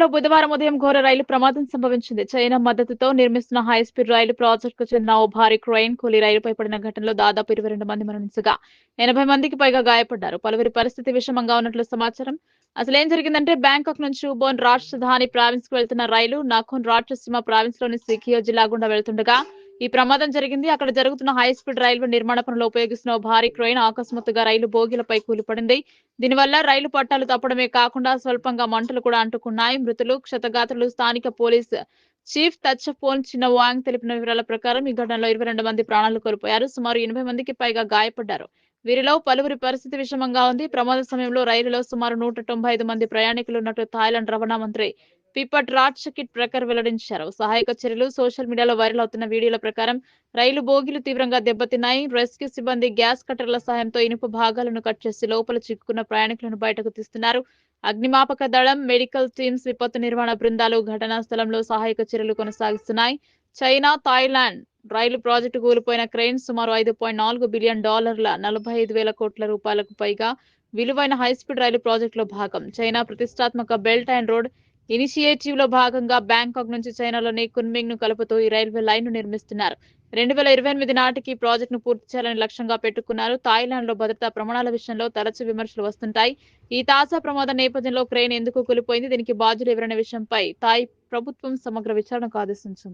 లో బుధవారం ఉదయం ఘోర రైలు ప్రమాదం సంభవించింది. చైనా మద్దతుతో నిర్మిస్తున్న హై స్పీడ్ రైలు ప్రాజెక్టుకు చెందిన ఓ భారీ క్రైన్ కూలీ రైలుపై పడిన ఘటనలో దాదాపు ఇరవై రెండు మంది మరణించగా ఎనభై మందికి పైగా గాయపడ్డారు. పలువురి పరిస్థితి విషమంగా ఉన్నట్లు సమాచారం. అసలు ఏం జరిగిందంటే బ్యాంకాక్ నుంచి ఉబోన్ రాజధాని ప్రావిన్స్కు వెళ్తున్న రైలు నాఖోన్ రాజసీమ ప్రావిన్స్లోని సికియో జిల్లా గుండా వెళ్తుండగా ఈ ప్రమాదం జరిగింది. అక్కడ జరుగుతున్న హై స్పీడ్ రైల్వే నిర్మాణ పనులు ఉపయోగిస్తున్న భారీ క్రెయిన్ అకస్మాత్తుగా రైలు బోగిలపై కూలిపడింది. దీనివల్ల రైలు పట్టాలు తప్పడమే కాకుండా స్వల్పంగా మంటలు కూడా అంటుకున్నాయి. మృతులు క్షతగాత్రులు స్థానిక పోలీస్ చీఫ్ తచ్చఫోన్ చిన్న వాంగ్ తెలిపిన వివరాల ప్రకారం ఈ ఘటనలో ఇరవై రెండు మంది ప్రాణాలు కోల్పోయారు. సుమారు ఎనభై మందికి పైగా గాయపడ్డారు. వీరిలో పలువురి పరిస్థితి విషమంగా ఉంది. ప్రమాద సమయంలో రైలులో సుమారు నూట తొంభై ఐదు మంది ప్రయాణికులు ఉన్నట్టు థాయిలాండ్ రవాణా మంత్రి పిప్పట్ రాజ్ షకిట్ ప్రకర్ వెల్లడించారు. సహాయక చర్యలు సోషల్ మీడియాలో వైరల్ అవుతున్న వీడియోల ప్రకారం రైలు బోగీలు తీవ్రంగా దెబ్బతిన్నాయి. రెస్క్యూ సిబ్బంది గ్యాస్ కట్టర్ల సహాయంతో ఇనుప భాగాలను కట్ చేసి లోపల చిక్కుకున్న ప్రయాణికులను బయటకు తీస్తున్నారు. అగ్నిమాపక దళం మెడికల్ టీమ్స్ విపత్తు నిర్వహణ బృందాలు ఘటనా స్థలంలో సహాయక చర్యలు కొనసాగిస్తున్నాయి. చైనా థాయిలాండ్ రైలు ప్రాజెక్టు కూలిపోయిన క్రెయిన్ సుమారు ఐదు పాయింట్ నాలుగు బిలియన్ డాలర్ల నలభై ఐదు వేల కోట్ల రూపాయలకు పైగా విలువైన హైస్పీడ్ రైలు ప్రాజెక్టులో భాగం. చైనా ప్రతిష్టాత్మక బెల్ట్ అండ్ రోడ్ ఇనిషియేటివ్లో భాగంగా బ్యాంకాక్ నుంచి చైనాలోని కున్మింగ్ను కలుపుతూ ఈ రైల్వే లైన్ను నిర్మిస్తున్నారు. రెండు వేల ఇరవై ఎనిమిది నాటికి ప్రాజెక్ట్ను పూర్తి చేయాలని లక్ష్యంగా పెట్టుకున్నారు. థాయిలాండ్లో భద్రతా ప్రమాణాల విషయంలో తరచు విమర్శలు వస్తుంటాయి. ఈ తాజా ప్రమాద నేపథ్యంలో క్రెయిన్ ఎందుకు కూలిపోయింది? దీనికి బాధ్యులు ఎవరనే విషయంపై థాయ్ ప్రభుత్వం సమగ్ర విచారణకు ఆదేశించింది.